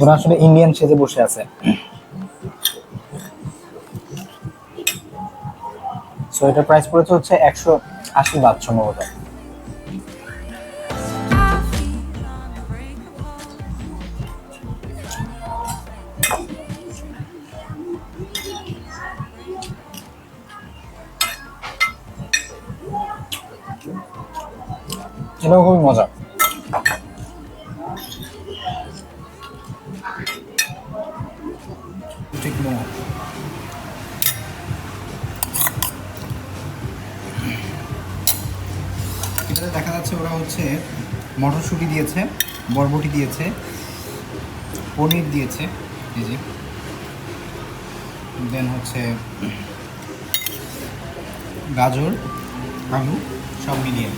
ওরা আসলে ইন্ডিয়ান সেজে বসে আছে। সো এটার প্রাইস পড়েছে হচ্ছে একশো আশি বাদ সম্ভবত। এটাও খুবই মজা। ঠিক মোমো এটাতে দেখা যাচ্ছে ওরা হচ্ছে মটরশুঁটি দিয়েছে, বরবটি দিয়েছে, পনির দিয়েছে, এই যে। দেন হচ্ছে গাজর, আলু সব মিলিয়ে।